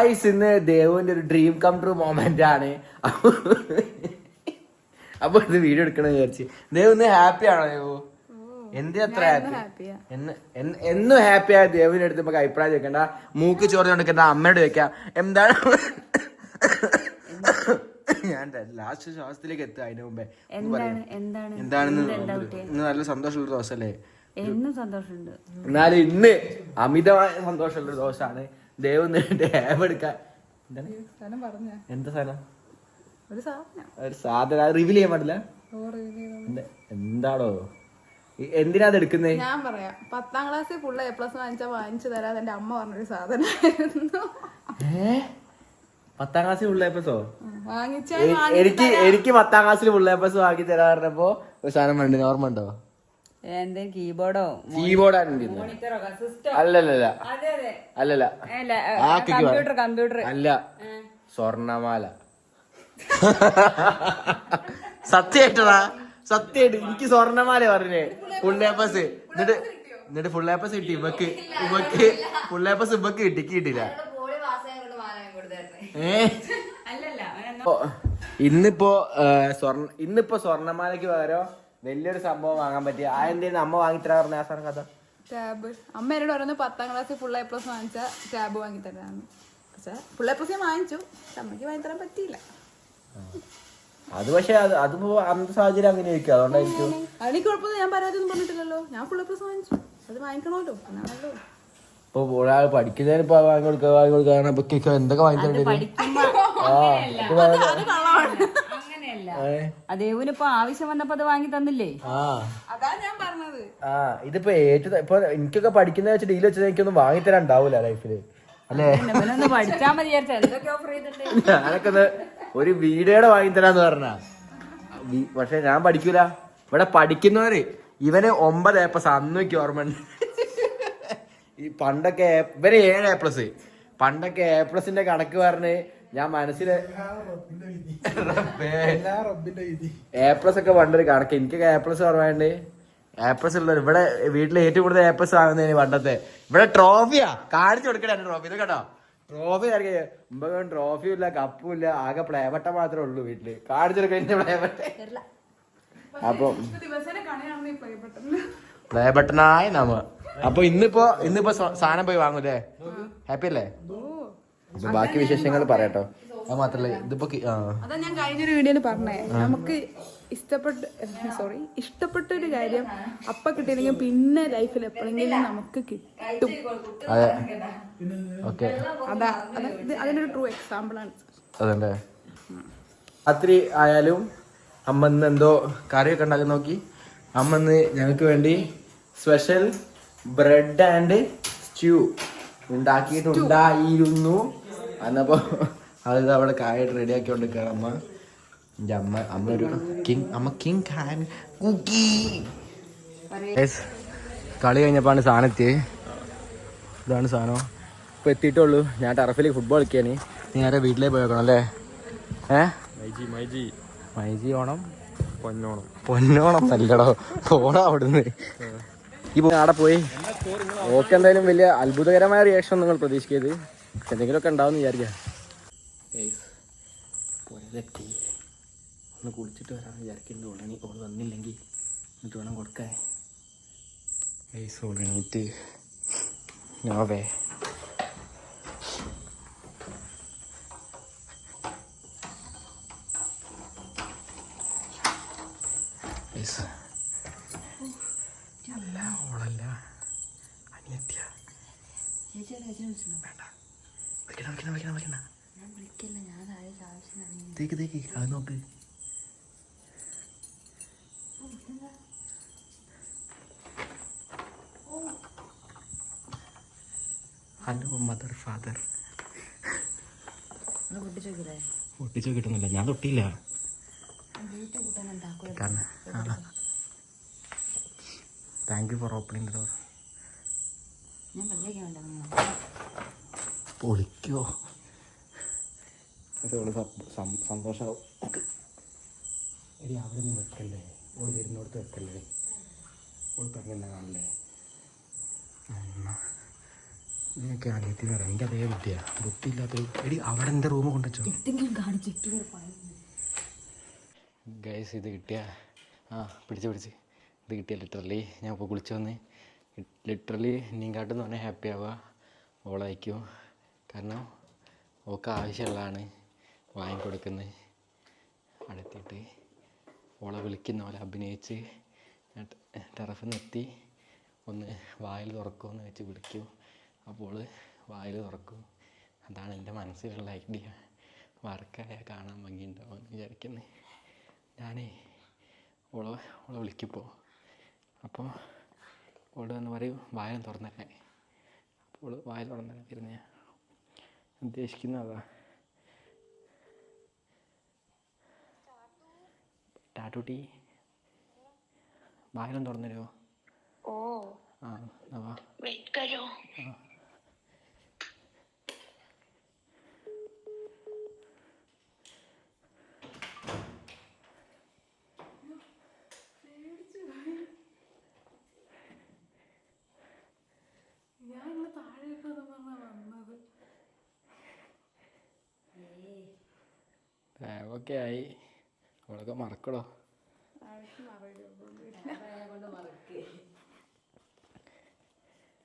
Guys, ഇന്ന് ദേവുവിന്റെ ഒരു dream come true moment ആണ്. അപ്പൊ ഇത് വീഡിയോ എടുക്കണം വിചാരിച്ച്. ദേവ് ഇന്ന് ഹാപ്പി ആണോ ദേവു? എന്ത് അത്ര ഹാപ്പി എന്ന് ഹാപ്പി ആയ ദേവിന്റെ അടുത്ത് നമുക്ക് അഭിപ്രായം ചോദിക്കണ്ട. മൂക്ക് ചോർന്ന് കൊടുക്കണ്ട അമ്മയോട് ചോദിക്കാം. എന്താണ്? ഞാൻ ലാസ്റ്റ് ശ്വാസത്തിലേക്ക് എത്തുക അതിന് മുമ്പേ. എന്താണ് എന്താണ്? എന്താണെന്ന് നല്ല സന്തോഷമുള്ള ദിവസമല്ലേ? എന്നും സന്തോഷമുണ്ട്. എന്നാലും ഇന്ന് അമിതമായ സന്തോഷമുള്ള ദിവസമാണ്. ദേവ് ടാബ് എടുക്കാൻ. എന്താ സാധനം? ഒരു സാധനം. റിവീൽ ചെയ്യാൻ പാടില്ല. എന്ത- എന്താണോ എന്തിനാ അത് എടുക്കുന്നേ? ഞാൻ പറയാം. പത്താം ക്ലാസ്സിൽ ഫുള്ള് എ പ്ലസ് വാങ്ങിച്ചാ വാങ്ങിച്ചു തരാതെ എന്റെ അമ്മ പറഞ്ഞൊരു സാധനമായിരുന്നു. പത്താം ക്ലാസ്സിൽ എ പ്ലസോ എനിക്ക് എനിക്ക് പത്താം ക്ലാസ്സിൽ ഉള്ളേപ്പസ് വാങ്ങി തരാ പറഞ്ഞപ്പോ ഒരു സാധനം വേണ്ടി ഓർമ്മ ഉണ്ടോ? കീബോർഡോ? കീബോർഡാണ് മോണിറ്ററോ? സിസ്റ്റം? അല്ലല്ല അതെ അതെ. അല്ലല്ല. അല്ല ആ കമ്പ്യൂട്ടർ കമ്പ്യൂട്ടർ. അല്ല. സ്വർണമാല. സത്യായിട്ടതാ സത്യായിട്ട്. എനിക്ക് സ്വർണമാല പറഞ്ഞേ. ഫുൾ ഏപ്പസ് എന്നിട്ട് എന്നിട്ട് ഫുൾ ഏപ്പസ് കിട്ടി. ഇവക്ക് ഇവക്ക് ഫുൾ ഏപ്പസ് ഇവക്ക് കിട്ടി. കിട്ടില്ല ഇന്നിപ്പോ സ്വർണ ഇന്നിപ്പോ സ്വർണമാലയ്ക്ക് പകരം വലിയൊരു സംഭവം വാങ്ങാൻ പറ്റിയ ആ എന്തേലും അമ്മ വാങ്ങിത്തരാ പറഞ്ഞ ആ സാറിന് കഥ. ടാബ്. അമ്മ എന്നോട് പറഞ്ഞു പത്താം ക്ലാസ്സിൽ ഫുൾ എ പ്ലസ് വാങ്ങിച്ച ടാബ് വാങ്ങി തരാന്ന്. പക്ഷെ ഫുൾ എ പ്ലസ് ഞാൻ വാങ്ങിച്ചു. പക്ഷെ അമ്മയ്ക്ക് വാങ്ങി തരാൻ പറ്റിയില്ല. അത് പക്ഷെ അത് അതിപ്പോ അന്നത്തെ സാഹചര്യം അങ്ങനെ ഇരിക്കും അതുകൊണ്ടായിരിക്കും അതിന് കുഴപ്പമൊന്നും ഞാൻ പരാതി ഒന്നും പറഞ്ഞിട്ടില്ലല്ലോ. ഞാൻ ഫുൾ എ പ്ലസ് വാങ്ങിച്ചു. അത് വാങ്ങിക്കണമല്ലോ. എന്നാണല്ലോ ഇപ്പൊ ഒരാൾ പഠിക്കുന്നതിന് ഇപ്പൊ വാങ്ങി കൊടുക്കുക വാങ്ങി കൊടുക്കുക എന്തൊക്കെ വാങ്ങിച്ചിട്ടുണ്ട് ആ ആവശ്യം വന്നപ്പോ അത് വാങ്ങി തന്നില്ലേ? അതാ ഞാൻ പറഞ്ഞത്. ആ ഇതിപ്പോ ഏറ്റവും ഇപ്പൊ എനിക്കൊക്കെ പഠിക്കുന്ന വെച്ച് ഡീൽ വെച്ചിട്ട് എനിക്കൊന്നും വാങ്ങി ഉണ്ടാവൂല ലൈഫിൽ അല്ലേ? ഇവനൊന്ന് പഠിച്ചാ മതി വിചാരിച്ച എന്തൊക്കെ ഓഫർ ചെയ്തിട്ടുണ്ട് ഞാനൊക്കെ ഒരു ഒരു വീഡിയോടെ വാങ്ങിത്തരാന്ന് പറഞ്ഞ. പക്ഷെ ഞാൻ പഠിക്കൂല. ഇവിടെ പഠിക്കുന്നവര് ഇവന് ഒമ്പത് എ പ്ലസ് അന്നൊക്കെ ഓർമ്മ ഈ പണ്ടൊക്കെ ഇവർ ഇവന് ഏഴ് എ പ്ലസ് പണ്ടൊക്കെ എ പ്ലസിന്റെ കണക്ക് പറഞ്ഞ് ഞാൻ മനസ്സിലെ എ പ്ലസ് ഒക്കെ പണ്ടൊരു കണക്ക്. എനിക്കൊക്കെ എ പ്ലസ് കുറവാണ്ട് എ പ്ലസ് ഉള്ളവർ. ഇവിടെ വീട്ടിൽ ഏറ്റവും കൂടുതൽ എ പ്ലസ് ആകുന്നതിന് പണ്ടത്തെ. ഇവിടെ ട്രോഫിയാ. കാണിച്ചു കൊടുക്കണേ ട്രോഫി. ഇത് കേട്ടോ ട്രോഫി ആയിരിക്കും. ട്രോഫിയും ഇല്ല കപ്പും ഇല്ല. ആകെ പ്ലേവട്ട മാത്രമേ ഉള്ളൂ വീട്ടിൽ. കാണിച്ചു പ്ലേബട്ട അപ്പൊ പ്രിയപ്പെട്ടത് പ്ലേബട്ടനായ നമ്മ. അപ്പൊ ഇന്നിപ്പോ ഇന്നിപ്പോ സാധനം പോയി വാങ്ങൂലേ ഹാപ്പി അല്ലേ? അപ്പൊ ബാക്കി വിശേഷങ്ങൾ പറയാട്ടോ. അത് മാത്രല്ല ഇതിപ്പോ കി- ആ. അതാ ഞാൻ കഴിഞ്ഞൊരു വീഡിയോയിൽ പറഞ്ഞേ. നമുക്ക് ഇഷ്ടപ്പെട്ട സോറി ഇഷ്ടപ്പെട്ട ഒരു കാര്യം അപ്പ കിട്ടിയില്ലെങ്കിൽ പിന്നെ ലൈഫിൽ എപ്പോഴെങ്കിലും നമുക്ക് കിട്ടും. അതെ. ഓക്കെ. അതാ അത് ഇത് അതിനൊരു ട്രൂ എക്സാമ്പിൾ ആണ്. അതല്ലേ രാത്രി ആയാലും അമ്മ ഇന്ന് എന്തോ കറിയൊക്കെ ഉണ്ടാക്കി നോക്കി. അമ്മ ഇന്ന് ഞങ്ങൾക്ക് വേണ്ടി സ്പെഷ്യൽ ബ്രെഡ് ആൻഡ് സ്റ്റ്യൂ ഉണ്ടാക്കിയിട്ടുണ്ടായിരുന്നു. അന്നപ്പോ അത് അവിടെ കായിട്ട് റെഡിയാക്കി കൊണ്ടിരിക്കുകയാണ് അമ്മ എന്റെ അമ്മ അമ്മ ഒരു കിങ് അമ്മ കിങ് ഖാൻ കുക്കി കളി കഴിഞ്ഞപ്പോഴാണ് സാധനം എത്തിയത് ഇതാണ് സാധനം. ഇപ്പൊ എത്തിയിട്ടുള്ളൂ. ഞാൻ ടർഫിൽ ഫുട്ബോൾ കളിക്കാന് നേരെ വീട്ടിലേക്ക് പോയേക്കണം അല്ലേ? ഏ? മൈജി മൈജി. മൈജി ഓണം? പൊന്നോണം. പൊന്നോണം അല്ലടോ. പോണം അവിടുന്ന്. ഈ അവിടെ പോയി. ഓക്കെ എന്തായാലും വലിയ അത്ഭുതകരമായ റിയാക്ഷൻ നിങ്ങൾ പ്രതീക്ഷിക്കരുത് എന്തെങ്കിലുമൊക്കെ ഉണ്ടാവും വിചാരിക്കാം. പുരലെത്തി ഒന്ന് കുളിച്ചിട്ട് വരാൻ വിചാരിക്കുന്നുണ്ട് ഉടനെ ഓൾ വന്നില്ലെങ്കിൽ എന്നിട്ട് വേണം കൊടുക്കാൻ. ഉടനീറ്റ് നോവേ Guys. അല്ല ഓളല്ല. അനിയത്തിയ. വേണ്ട. വിളിക്കണ വിളിക്കണ വിളിക്കണ വിളിക്കണ തേക്ക് തേക്ക് അത് നോക്ക്. ഹലോ മദർ ഫാദർ പൊട്ടിച്ചോ കിട്ടുന്നില്ല ഞാൻ തൊട്ടിയില്ല. കാരണം thank you for opening door പൊളിക്കോ. അതോട് സന്തോഷമാവും എടി അവിടെ നിന്ന് വെക്കല്ലേ? ഓൾ വരുന്നോടത്ത് വെക്കല്ലേ? ഓൾ പറഞ്ഞ കാണില്ലേ? നിനക്ക് അനിയത്തി പറയാം എനിക്ക് അതേ ബുദ്ധിയാ. ബുദ്ധിയില്ലാത്തൊരു എടി അവിടെ എന്റെ റൂം കൊണ്ടുവച്ചോ? ഗൈസ് ഇത് കിട്ടിയ ആ പിടിച്ച് പിടിച്ച്. ഇത് കിട്ടിയ ലിറ്ററലി ഞാൻ ഇപ്പോൾ കുളിച്ച് വന്ന് ലിറ്ററലി നീങ്കാട്ടും എന്ന് പറഞ്ഞാൽ ഹാപ്പി ആവുക. ഓളയക്കും കാരണം ഓക്ക് ആവശ്യമുള്ളതാണ് വാങ്ങിക്കൊടുക്കുന്നത്. അടുത്തിട്ട് ഓളെ വിളിക്കുന്ന പോലെ അഭിനയിച്ച് ടെറഫിൽ നിർത്തി ഒന്ന് വായിൽ തുറക്കുമെന്ന് വെച്ച് വിളിക്കും. അപ്പോൾ വായിൽ തുറക്കും. അതാണ് എന്റെ മനസ്സിലുള്ള ഐഡിയ വർക്കായ കാണാൻ ഭംഗിയുണ്ടാവും എന്ന് വിചാരിക്കുന്നത് ഞാനേ ഓളെ ഓളെ വിളിക്കിപ്പോൾ അപ്പോൾ ഓൾ എന്ന് പറയും വായം തുറന്നല്ലേ അപ്പോൾ വായ തുറന്നല്ലേ വരുന്ന ഞാൻ ഉദ്ദേശിക്കുന്നതാ ടാറ്റൂട്ടി വായനം തുറന്നരോ ഓ. ആ എന്നാ വാ. വെയിറ്റ് ബാഗൊക്കെ ആയി. അവളൊക്കെ മറക്കടോ.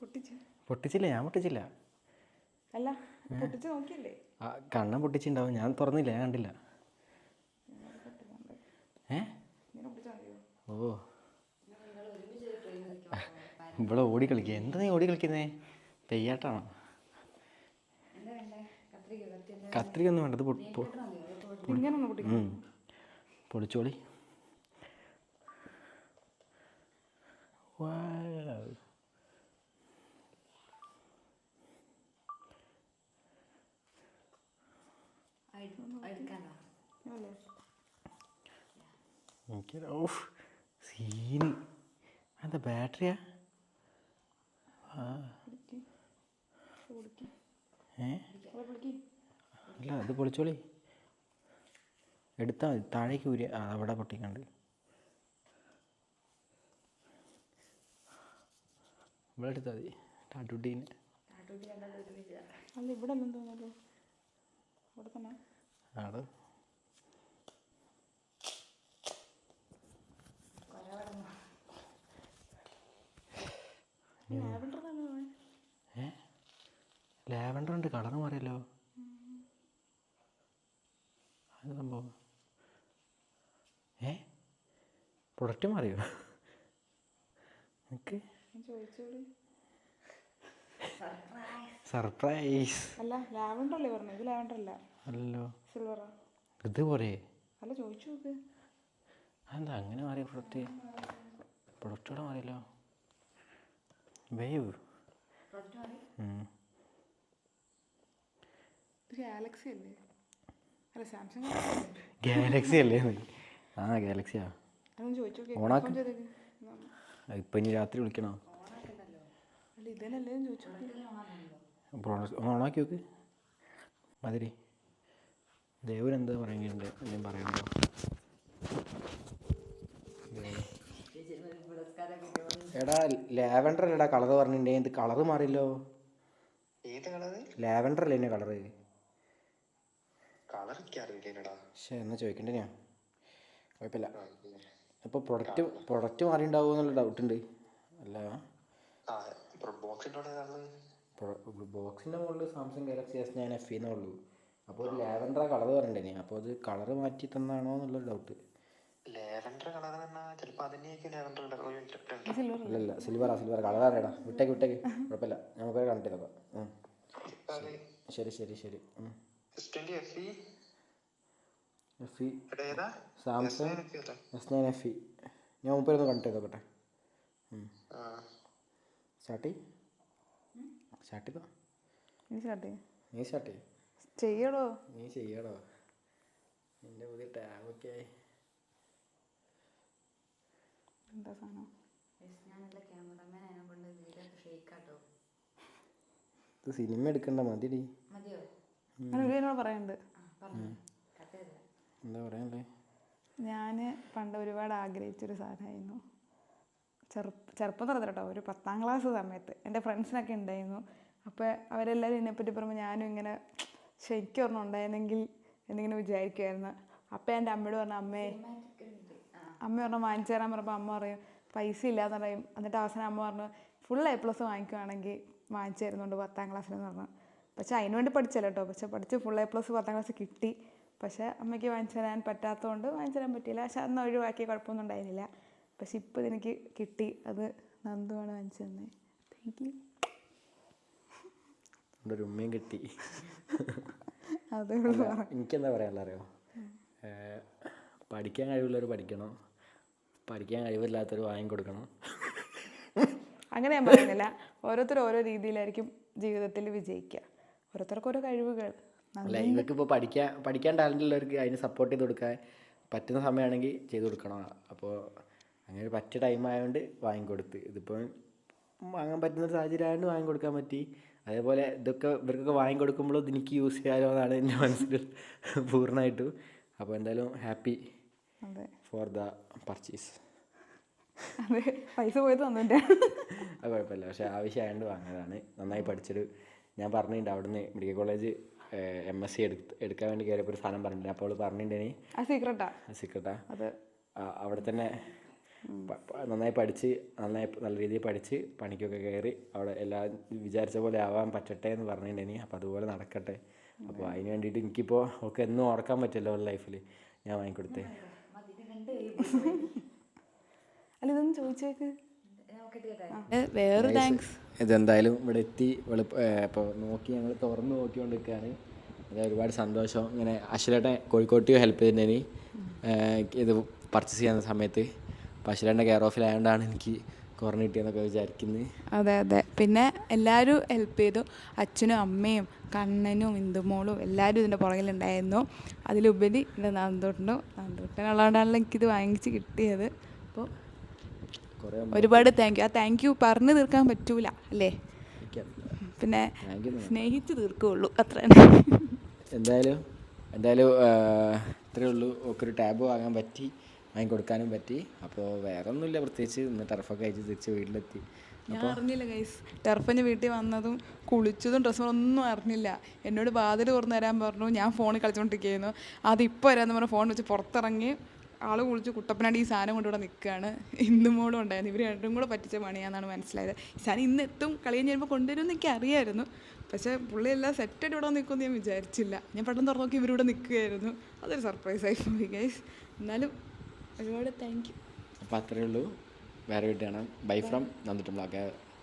പൊട്ടിച്ച്. പൊട്ടിച്ചില്ല? ഞാൻ പൊട്ടിച്ചില്ല. അല്ല പൊട്ടിച്ച് നോക്കിയല്ലേ? ആ കണ്ണം പൊട്ടിച്ചിണ്ടാവും. ഞാൻ തുറന്നില്ല ഞാൻ കണ്ടില്ല. ഏ? ഓ. ഇവിടെ ഓടി കളിക്കുക എന്താ നീ ഓടി കളിക്കുന്നേ? തെയ്യാട്ടാണോ കത്രിക ഒന്നും വേണ്ടത് പൊ- പൊളിച്ചോളി. എനിക്ക് ഓഫ് സീന്. എന്താ ബാറ്ററിയാ? ഏ? അല്ല അത് പൊളിച്ചോളി. എടുത്താൽ മതി. താഴേക്ക് ഊരി അവിടെ പൊട്ടിക്കണ്ട്. ഇവിടെ എടുത്താൽ മതി. ടാട്ടുട്ടീന്. അല്ല ഇവിടെ തോന്നുന്നു ഇവിടെ തന്നെ. ലാവൻഡർ ഉണ്ട്. കളർ മാറിയല്ലോ അത് സംഭവം ഏ പ്രൊഡക്റ്റ് മാറിയോ? ഓക്കെ സർപ്രൈസ് അല്ല ലാവൻഡർ അല്ലേ പറഞ്ഞു? ഇത് ലാവൻഡർ അല്ല. അല്ലോ. സിൽവറാ ഇത് പോരെ? അല്ല ചോദിച്ചു നോക്ക്. അതെന്താ അങ്ങനെ മാറിയ പ്രൊഡക്റ്റ് പ്രൊഡക്റ്റോടെ മാറിയല്ലോ. വേവ് ഗാലക്സി അല്ലേ? അല്ല സാംസങ് ഗാലക്സി അല്ലേ? ആ ഗാലക്സിയാ ഓണാക്ക്. ഇപ്പം ഇനി രാത്രി വിളിക്കണോ? ഓണാക്കി നോക്ക്. മതിരി. ദേവൻ എന്താ പറയുന്നുണ്ട്? ഞാൻ പറയണോ എടാ ലാവൻഡർ അല്ലടാ കളർ പറഞ്ഞിട്ടുണ്ടേ ഇത് കളറ് മാറിയല്ലോ? ഏത് കളറ്? ലാവൻഡർ അല്ലേ എന്നെ കളറ് കളർ പക്ഷേ എന്നാ ചോദിക്കണ്ടേ ഞാൻ? കുഴപ്പമില്ല. അപ്പോൾ പ്രൊഡക്റ്റ് പ്രൊഡക്റ്റ് മാറിയിട്ടുണ്ടാവുമോ എന്നുള്ള ഡൗട്ട് ഉണ്ട് അല്ല. ആ ബോക്സിന്റെ മുകളിൽ Samsung Galaxy S nine F എന്നേ ഉള്ളൂ. അപ്പോൾ ഒരു ലാവൻഡർ കളർ പറഞ്ഞിട്ടേ അപ്പോൾ അത് കളർ മാറ്റി തന്നാണോ എന്നുള്ള ഡൗട്ട് ഇല്ലല്ല സിൽവറാ സിൽവർ കളർ അറിയടാ. വിട്ടേക്ക് വിട്ടേക്ക്. കുഴപ്പമില്ല. നമുക്ക് കണ്ടിട്ട് നോക്കാം. ശരി ശരി ശരി. F Samsung S nine F E ഞാൻ മുപ്പരൊന്ന് കണ്ടിട്ട് നോക്കട്ടെ. ആ. സ്റ്റാർട്ട് സ്റ്റാർട്ട് ചെയ്തോ? നീ സ്റ്റാർട്ട് ചെയ്യ. നീ സ്റ്റാർട്ട് ചെയ്യും. ചെയ്യടോ. നീ ചെയ്യടോ. എന്റെ പുതിയ ടാബൊക്കെ ആയി എന്താ സാധനം? കൊണ്ട് സിനിമ എടുക്കണ്ട മതിടി മതിയോ? എന്താ പറയാനല്ലേ ഞാൻ പണ്ട് ഒരുപാട് ആഗ്രഹിച്ചൊരു സാധനമായിരുന്നു. ചെറുപ്പ ചെറുപ്പം കേട്ടോ ഒരു പത്താം ക്ലാസ് സമയത്ത്. എന്റെ ഫ്രണ്ട്സിനൊക്കെ ഉണ്ടായിരുന്നു. അപ്പോൾ അവരെല്ലാവരും എന്നെപ്പറ്റി പറയുമ്പോൾ ഞാനും ഇങ്ങനെ ശരിക്കും ഒരെണ്ണം ഉണ്ടായിരുന്നെങ്കിൽ എന്നിങ്ങനെ വിചാരിക്കുമായിരുന്നു അപ്പം എന്റെ അമ്മയോട് പറഞ്ഞു അമ്മേ അമ്മ പറഞ്ഞു വാങ്ങിച്ചു തരാൻ പറഞ്ഞപ്പോൾ അമ്മ പറയും പൈസ ഇല്ലാന്ന് പറയും. എന്നിട്ട് അവസാനം അമ്മ പറഞ്ഞു ഫുൾ എ പ്ലസ് വാങ്ങിക്കുവാണെങ്കിൽ വാങ്ങിച്ചു തരുന്നുണ്ട് പത്താം ക്ലാസ്സിലെന്ന് പറഞ്ഞു. പക്ഷെ അതിനുവേണ്ടി പഠിച്ചല്ല കേട്ടോ പക്ഷെ പഠിച്ച് ഫുൾ എ പ്ലസ് പത്താം ക്ലാസ് കിട്ടി. പക്ഷെ അമ്മയ്ക്ക് വാങ്ങിച്ചു തരാൻ പറ്റാത്തതുകൊണ്ട് വാങ്ങിച്ചു തരാൻ പറ്റിയില്ല. പക്ഷെ അന്ന് ഒഴിവാക്കിയ കുഴപ്പമൊന്നും ഉണ്ടായിരുന്നില്ല. പക്ഷെ ഇപ്പോൾ ഇതെനിക്ക് കിട്ടി. അത് നന്ദുവാണ് വാങ്ങിച്ചു തന്നെ. താങ്ക് യു ഒരു ഉമ്മയും കിട്ടി. അതേ എനിക്കെന്താ പറയാനുള്ള അറിയോ പഠിക്കാൻ കഴിവുള്ളവർ പഠിക്കണം. പഠിക്കാൻ കഴിവില്ലാത്തവർ വാങ്ങിക്കൊടുക്കണം. അങ്ങനെ ഞാൻ പറയുന്നില്ല. ഓരോരുത്തർ ഓരോ രീതിയിലായിരിക്കും ജീവിതത്തിൽ വിജയിക്കുക. ഓരോരുത്തർക്ക് ഓരോ കഴിവുകൾ. അല്ല? ഇവർക്ക് ഇപ്പോൾ പഠിക്കാൻ പഠിക്കാൻ ടാലന്റ് ഉള്ളവർക്ക് അതിന് സപ്പോർട്ട് ചെയ്ത് കൊടുക്കാൻ പറ്റുന്ന സമയമാണെങ്കിൽ ചെയ്ത് കൊടുക്കണം. അപ്പോൾ അങ്ങനെ ഒരു പറ്റിയ ടൈം ആയതുകൊണ്ട് വാങ്ങിക്കൊടുത്ത്. ഇതിപ്പോൾ വാങ്ങാൻ പറ്റുന്ന ഒരു സാഹചര്യം ആയതുകൊണ്ട് വാങ്ങിക്കൊടുക്കാൻ പറ്റി. അതേപോലെ ഇതൊക്കെ ഇവർക്കൊക്കെ വാങ്ങിക്കൊടുക്കുമ്പോൾ ഇത് എനിക്ക് യൂസ് ചെയ്യാലോ എന്നാണ് എന്റെ മനസ്സിൽ പൂർണമായിട്ടും. അപ്പോൾ എന്തായാലും ഹാപ്പി ഫോർ ദ പർച്ചേസ് അതെ. പൈസ പോയത് തന്നിട്ട് അത് കുഴപ്പമില്ല. പക്ഷേ ആവശ്യമായതുകൊണ്ട് വാങ്ങിയതാണ്. നന്നായി പഠിച്ചൊരു ഞാൻ പറഞ്ഞിട്ടുണ്ട് അവിടുന്ന് medical college M S C എടുക്കാൻ വേണ്ടി കയറിയപ്പോൾ ഒരു സാധനം പറഞ്ഞിട്ടുണ്ട്. അപ്പോൾ പറഞ്ഞിട്ടുണ്ടെങ്കിൽ സീക്രട്ടാ സിക്കട്ടാ അത്. അവിടെ തന്നെ നന്നായി പഠിച്ച് നന്നായി നല്ല രീതിയിൽ പഠിച്ച് പണിക്കൊക്കെ കയറി അവിടെ എല്ലാ വിചാരിച്ച പോലെ ആവാൻ പറ്റട്ടെ എന്ന് പറഞ്ഞിട്ടുണ്ടെങ്കിൽ അപ്പോൾ അതുപോലെ നടക്കട്ടെ. അപ്പോൾ അതിന് വേണ്ടിയിട്ട് എനിക്കിപ്പോൾ ഒക്കെ എന്നും ഓർക്കാൻ പറ്റില്ല ഒരു ലൈഫിൽ ഞാൻ വാങ്ങിക്കൊടുത്തേ. അല്ല ഇതൊന്നും ചോദിച്ചേക്ക്. വേറൊരു താങ്ക്സ് ഇതെന്തായാലും ഇവിടെ എത്തി ഇവിടെ ഇപ്പോൾ നോക്കി ഞങ്ങൾ തുറന്ന് നോക്കിക്കൊണ്ട് നിൽക്കുകയാണ് ഒരുപാട് സന്തോഷം. ഇങ്ങനെ അശ്വരേട്ടൻ കോഴിക്കോട്ട് ഹെൽപ്പ് ചെയ്തിട്ടുണ്ടെങ്കിൽ ഇത് പർച്ചേസ് ചെയ്യുന്ന സമയത്ത്. അപ്പോൾ അശ്വരേട്ടന്റെ കെയർ ഓഫിലായതുകൊണ്ടാണ് എനിക്ക് കുറഞ്ഞ് കിട്ടിയെന്നൊക്കെ വിചാരിക്കുന്നത് അതെ അതെ. പിന്നെ എല്ലാവരും ഹെൽപ്പ് ചെയ്തു. അച്ഛനും അമ്മയും കണ്ണനും ഇന്ദുമോളും എല്ലാവരും ഇതിന്റെ പുറകിലുണ്ടായിരുന്നു. അതിലുപരി എന്റെ നന്ദോട്ടനും നന്ദോട്ടനുള്ളതുകൊണ്ടാണല്ലോ എനിക്കിത് വാങ്ങിച്ച് കിട്ടിയത്. അപ്പോൾ ഒരുപാട് താങ്ക് യു ആ താങ്ക് യു പറഞ്ഞു തീർക്കാൻ പറ്റൂല അല്ലേ? പിന്നെ സ്നേഹിച്ചു തീർക്കുകയുള്ളൂ അത്ര എന്തായാലും എന്തായാലും ഇത്രയേ ഉള്ളൂ. ഒക്കെ ഒരു ടാബ് വാങ്ങാൻ പറ്റി വാങ്ങി കൊടുക്കാനും പറ്റി. അപ്പോൾ വേറെ ഒന്നുമില്ല പ്രത്യേകിച്ച് ഇന്ന് ടർഫൊക്കെ അയച്ച് തിരിച്ച് വീട്ടിലെത്തി. ഞാൻ അറിഞ്ഞില്ല ഗൈസ് ടർഫിന് വീട്ടിൽ വന്നതും കുളിച്ചതും ഡ്രസ്സും ഒന്നും അറിഞ്ഞില്ല. എന്നോട് വാതിൽ തുറന്നു തരാൻ പറഞ്ഞു. ഞാൻ ഫോണിൽ കളിച്ചുകൊണ്ടിരിക്കുകയായിരുന്നു അതിപ്പോൾ വരാമെന്ന് പറഞ്ഞു ഫോൺ വെച്ച് പുറത്തിറങ്ങി ആൾ കുളിച്ച് കുട്ടപ്പനാടി ഈ സാധനം കൊണ്ടിവിടെ നിൽക്കുകയാണ് ഇന്നും മോളും ഉണ്ടായിരുന്നു. ഇവർ രണ്ടും കൂടെ പറ്റിച്ച പണിയാന്നാണ് മനസ്സിലായത്. ഈ സാധനം ഇന്ന് എത്തും കളി കഴിഞ്ഞ് വരുമ്പോൾ കൊണ്ടുവരുമെന്ന് എനിക്ക് അറിയായിരുന്നു. പക്ഷേ പുള്ളി എല്ലാം സെറ്റായിട്ട് ഇവിടെ നിൽക്കുമെന്ന് ഞാൻ വിചാരിച്ചില്ല. ഞാൻ പെട്ടെന്ന് തുറന്നു നോക്കി ഇവരിവിടെ നിൽക്കുകയായിരുന്നു അതൊരു സർപ്രൈസ് ആയി പോയി ഗൈസ് എന്നാലും ഒരുപാട് താങ്ക് യു അപ്പോൾ അത്രയേ ഉള്ളൂ. വേറെ വീട്ടിൽ കാണാം ബൈ ഫ്രം നന്ദിട്ടും